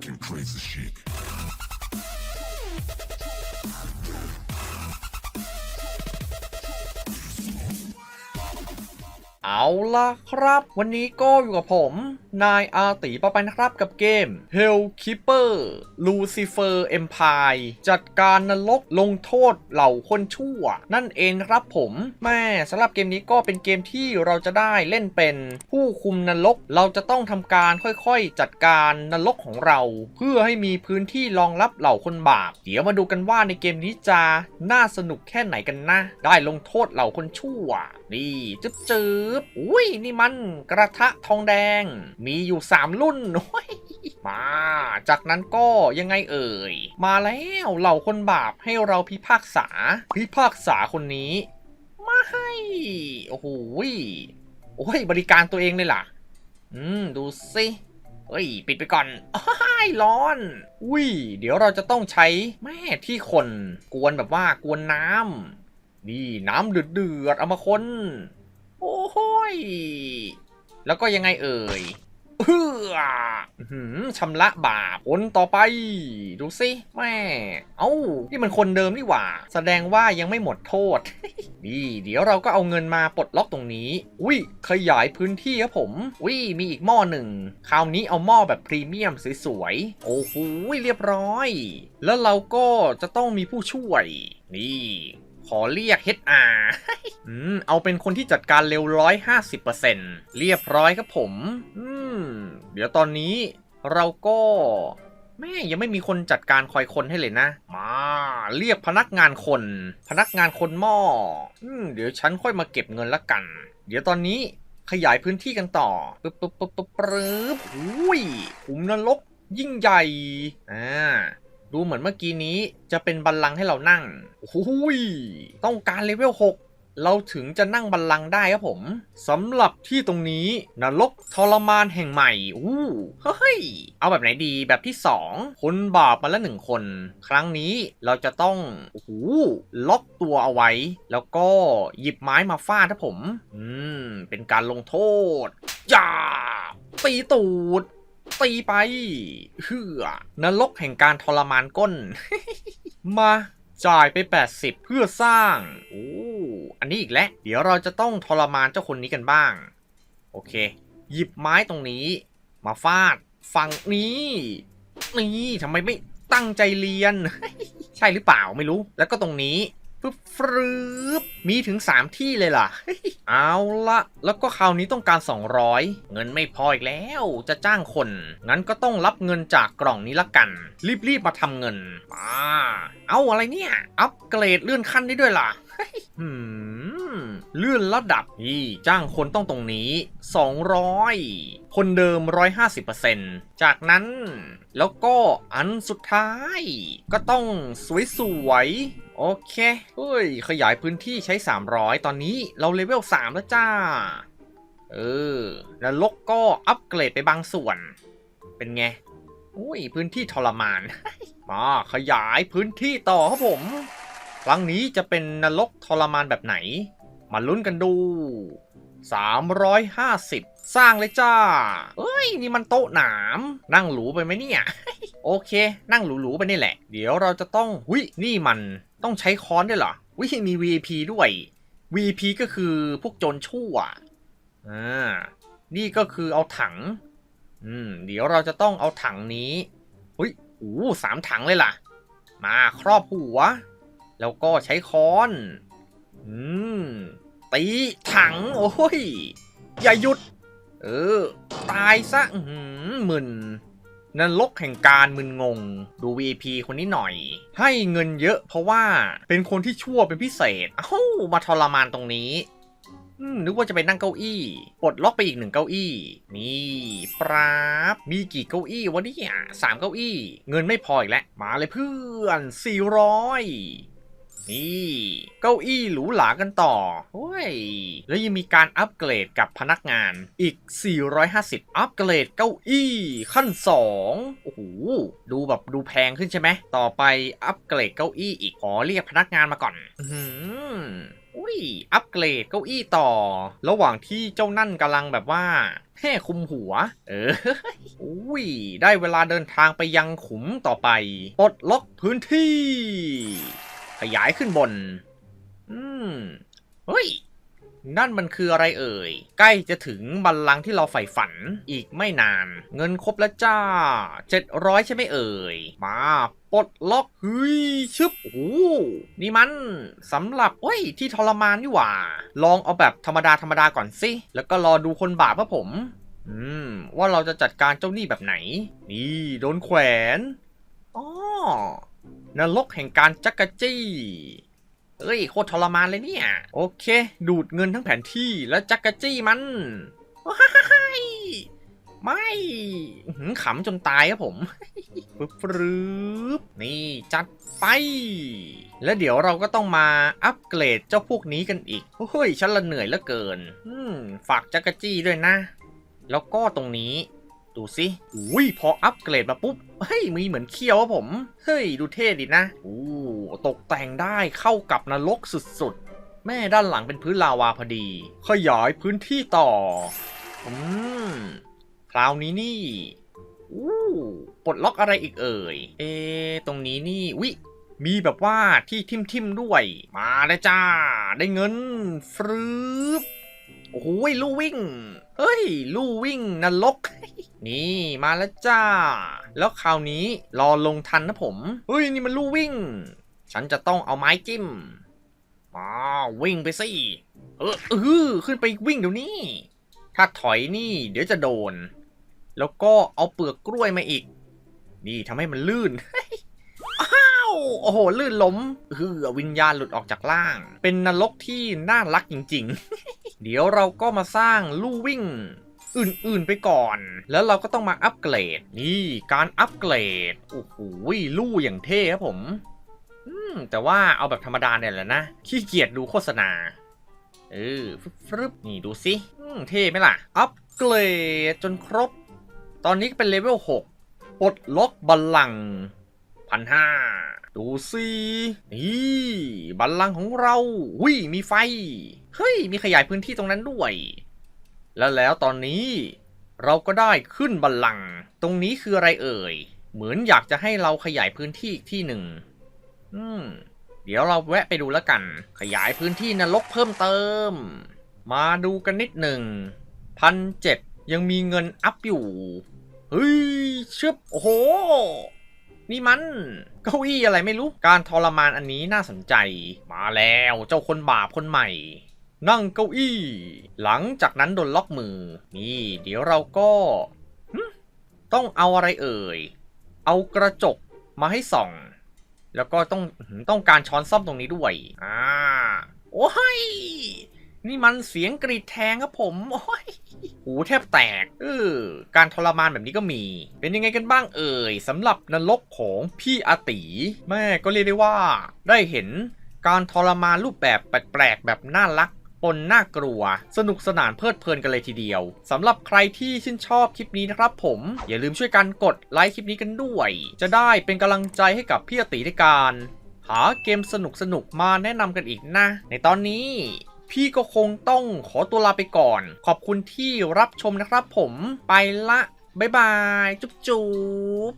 fucking crazy chic. เอาละครับ วันนี้ก็อยู่กับผมนายอาติปอไปนะครับกับเกม Hellkeeper Lucifer Empire จัดการนรกลงโทษเหล่าคนชั่ว นั่นเองครับผมแม่สำหรับเกมนี้ก็เป็นเกมที่เราจะได้เล่นเป็นผู้คุมนรก เราจะต้องทำการค่อยๆ จัดการนรกของเรา เพื่อให้มีพื้นที่รองรับเหล่าคนบาป เดี๋ยวมาดูกันว่าในเกมนี้จะน่าสนุกแค่ไหนกันนะ ได้ลงโทษเหล่าคนชั่ว นี่จึ๊บจึ๊บอุ้ยนี่มันกระทะทองแดงมีอยู่ 3 รุ่นมาจากนั้นก็ยังไงเอ่ย มาแล้วเหล่าคนบาปให้เราพิพากษา พิพากษาคนนี้มาให้โอ้โหโอ้ยบริการตัวเองเลยล่ะ อืม ดูสิเฮ้ย ปิดไปก่อนอ้ายร้อน อุ้ย เดี๋ยวเราจะต้องใช้แม่ที่คนกวนแบบว่ากวนน้ำนี่น้ำเดือดเดือดเอามาคน โอ้โหยแล้วก็ยังไงเอ่ย เฮืออื้อหือชำระบาปคนต่อไป ดูสิแม่ เอ้า นี่มันคนเดิมนี่หว่า แสดงว่ายังไม่หมดโทษ นี่เดี๋ยวเราก็เอาเงินมาปลดล็อกตรงนี้ อุ้ย ขยายพื้นที่ครับผม อุ้ย มีอีกหม้อหนึ่ง คราวนี้เอาหม้อแบบพรีเมียมสวยๆ โอ้โห เรียบร้อย แล้วเราก็จะต้องมีผู้ช่วย นี่ขอเรียก HR อืม เอาเป็นคนที่จัดการเร็ว150%เรียบร้อยครับผม อืม เดี๋ยวตอนนี้เราก็แม่ยังไม่มีคนจัดการคอยคนให้เลยนะ มาเรียกพนักงานคน พนักงานคนหม้ออืมเดี๋ยวฉันค่อยมาเก็บเงินละกัน เดี๋ยวตอนนี้ขยายพื้นที่กันต่อปึ๊บปึ๊บปึ๊บปึ๊บปึ๊บอุ้ยขุมนรกยิ่งใหญ่อ่าดูเหมือนเมื่อกี้นี้จะเป็นบัลลังก์ให้เรานั่งโอ้ยต้องการเลเวล6 เราถึงจะนั่งบัลลังก์ได้ครับผมสำหรับที่ตรงนี้นรกทรมานแห่งใหม่อู้เฮ้ยเอาแบบไหนดีแบบที่ 2 คนบาปมาแล้วหนึ่งคน ครั้งนี้เราจะต้องโอ้โหล็อกตัวเอาไว้ แล้วก็หยิบไม้มาฟาดครับผม อืม เป็นการลงโทษจ้าตีตูดตีไปเฮือนรกแห่งการทรมานก้น มาจ่ายไป 80 เพื่อสร้าง โอ้ อันนี้อีกแล้ว เดี๋ยวเราจะต้องทรมานเจ้าคนนี้กันบ้าง โอเค หยิบไม้ตรงนี้ มาฟาดฝั่งนี้ นี่ทำไมไม่ตั้งใจเรียน ใช่หรือเปล่าไม่รู้ แล้วก็ตรงนี้ ปึ๊บฟรึบมีถึง 3 ที่เลยล่ะ เอาละแล้วก็คราวนี้ต้องการ 200 เงินไม่พออีกแล้ว จะจ้างคน งั้นก็ต้องรับเงินจากกล่องนี้ละกัน รีบๆมาทำเงินมาเอาอะไรเนี่ย อัปเกรดเลื่อนขั้นได้ด้วยล่ะหืมเลื่อนระดับนี่จ้างคนต้องตรงนี้ 200 คนเดิม 150%จากนั้น แล้วก็อันสุดท้าย ก็ต้องสวยๆ โอเคเฮ้ย ขยายพื้นที่ใช้ 300 ตอนนี้เราเลเวล 3 แล้วจ้า เออ แล้วลกก็อัปเกรดไปบางส่วน เป็นไงอุ้ย พื้นที่ทรมาน มาขยายพื้นที่ต่อครับผม ครั้งนี้จะเป็นนรกทรมานแบบไหน มาลุ้นกันดู 350 สร้างเลยจ้าเอ้ย นี่มันโต๊ะหนาม นั่งหรูไปไหมเนี่ย โอเค นั่งหรูๆไปนี่แหละ เดี๋ยวเราจะต้องหุยนี่มันต้องใช้ค้อนด้วยเหรอวิมี VIP ด้วย VIP ก็คือพวกโจรชั่วอ่านี่ก็คือเอาถัง อืม เดี๋ยวเราจะต้องเอาถังนี้หุยโอ้สามถังเลยล่ะ มาครอบหัว แล้วก็ใช้ค้อน อืม ตีถัง โอ้ย อย่าหยุด เออ ตายซะอื้อหือมึน นรกแห่งการมึนงง ดู VP คนนี้หน่อย ให้เงินเยอะเพราะว่าเป็นคนที่ชั่วเป็นพิเศษ เอ้ามาทรมานตรงนี้นึกว่าจะไปนั่งเก้าอี้ปลดล็อกไปอีกหนึ่งเก้าอี้นี่ปราบมีกี่เก้าอี้วะเนี่ยสามเก้าอี้ เงินไม่พออีกแล้ว มาเลยเพื่อนสี่ร้อย นี่เก้าอี้หรูหรากันต่อโอ้ยแล้วยังมีการอัปเกรดกับพนักงานอีก 450 อัปเกรดเก้าอี้ขั้น 2 โอ้โห ดูแบบดูแพงขึ้นใช่ไหม ต่อไปอัปเกรดเก้าอี้อีก ขอเรียกพนักงานมาก่อน อื้อหืออุ้ย อัปเกรดเก้าอี้ต่อ ระหว่างที่เจ้านั่นกำลังแบบว่าแห่คุมหัว เออ อุ้ย ได้เวลาเดินทางไปยังขุมต่อไป ปลดล็อกพื้นที่ ขยายขึ้นบน อืม เฮ้ย นั่นมันคืออะไรเอ่ย ใกล้จะถึงบัลลังก์ที่เราใฝ่ฝันอีกไม่นาน เงินครบแล้วจ้า 700 ใช่ไหมเอ่ย มาปลดล็อกเฮ้ยชึบโอ้หนี่มันสำหรับเฮ้ยที่ทรมานนี่หว่า ลองเอาแบบธรรมดาธรรมดาก่อนสิ แล้วก็รอดูคนบาปพระผม อืม ว่าเราจะจัดการเจ้าหนี้แบบไหน นี่ โดนแขวนอ๋อ นรกแห่งการจักกะจี้เอ้ยโคตรทรมานเลยเนี่ย โอเค ดูดเงินทั้งแผนที่แล้วจักกะจี้มันว้ายไม่อื้อหือขำจนตายครับผมปึ๊บปรึบนี่จัดไป แล้วเดี๋ยวเราก็ต้องมาอัปเกรดเจ้าพวกนี้กันอีกเฮ้ยฉันละเหนื่อยเหลือเกินอืมฝากจักกะจี้ด้วยนะ แล้วก็ตรงนี้ ดูสิอุ้ยพออัปเกรดมาปุ๊บ เฮ้ย มีเหมือนเคี้ยวอะผม เฮ้ย ดูเท่ดีนะอู้ตกแต่งได้เข้ากับนรกสุดๆ แม่ด้านหลังเป็นพื้นลาวาพอดี ขยายพื้นที่ต่อ อืม คราวนี้นี่อู้ปลดล็อกอะไรอีกเอ่ย เอ ตรงนี้นี่ วิ มีแบบว่าที่ทิมทิมๆด้วย มาเลยจ้า ได้เงินฟรึบ โอ้โหลู่วิ่ง เฮ้ย ลู่วิ่งนรก นี่มาแล้วจ้า แล้วคราวนี้รอลงทันนะผม เฮ้ย นี่มันลู่วิ่ง ฉันจะต้องเอาไม้จิ้ม มาวิ่งไปสิ เออเออขึ้นไปวิ่งเดี๋ยวนี้ ถ้าถอยนี่ เดี๋ยวจะโดน แล้วก็เอาเปลือกกล้วยมาอีก นี่ทำให้มันลื่นอ้าว โอ้โห ลื่นล้มเออวิญญาณหลุดออกจากล่าง เป็นนรกที่น่ารักจริง ๆ เดี๋ยวเราก็มาสร้างลู่วิ่งอื่นๆไปก่อน แล้วเราก็ต้องมาอัปเกรด นี่การอัปเกรด โอ้โหลู่อย่างเท่ครับผม อืม แต่ว่าเอาแบบธรรมดาเนี่ยแหละนะ ขี้เกียจดูโฆษณา เออฟึบฟึบนี่ดูสิอืมเท่ไหมล่ะ อัปเกรดจนครบ ตอนนี้เป็นเลเวล 6 ปลดล็อกบัลลังพันห้าดูสิ นี่ บัลลังก์ของเราหุยมีไฟ เฮ้ย มีขยายพื้นที่ตรงนั้นด้วย แล้วแล้วตอนนี้เราก็ได้ขึ้นบัลลังก์ตรงนี้คืออะไรเอ่ย เหมือนอยากจะให้เราขยายพื้นที่อีกที่หนึ่งอืม เดี๋ยวเราแวะไปดูแล้วกัน ขยายพื้นที่นรกเพิ่มเติม มาดูกันนิดหนึ่งพันเจ็ดยังมีเงินอัพอยู่ เฮ้ยชึบโอ้โห นี่มัน เก้าอี้อะไรไม่รู้ การทรมานอันนี้น่าสนใจ มาแล้วเจ้าคนบาปคนใหม่ นั่งเก้าอี้ หลังจากนั้นโดนล็อกมือ นี่ เดี๋ยวเราก็หึต้องเอาอะไรเอ่ย เอากระจกมาให้ส่อง แล้วก็ต้องต้องการช้อนซ่อมตรงนี้ด้วย อ่า โอ้ย นี่มันเสียงกรีดแทงครับผม โอ้ย หูแทบแตก เออ การทรมานแบบนี้ก็มี เป็นยังไงกันบ้างเอ่ยสำหรับนรกของพี่อาตี แม่ก็เรียกได้ว่า ได้เห็นการทรมานรูปแบบแปลกๆแบบน่ารัก ปนน่ากลัว สนุกสนานเพลิดเพลินกันเลยทีเดียวสำหรับใครที่ชื่นชอบคลิปนี้นะครับผมอย่าลืมช่วยกันกดไลค์คลิปนี้กันด้วย จะได้เป็นกำลังใจให้กับพี่อตีในการ หาเกมสนุกๆมาแนะนำกันอีกนะ ในตอนนี้พี่ก็คงต้องขอตัวลาไปก่อน ขอบคุณที่รับชมนะครับผมไปละบ๊ายบาย จุ๊บจุ๊บ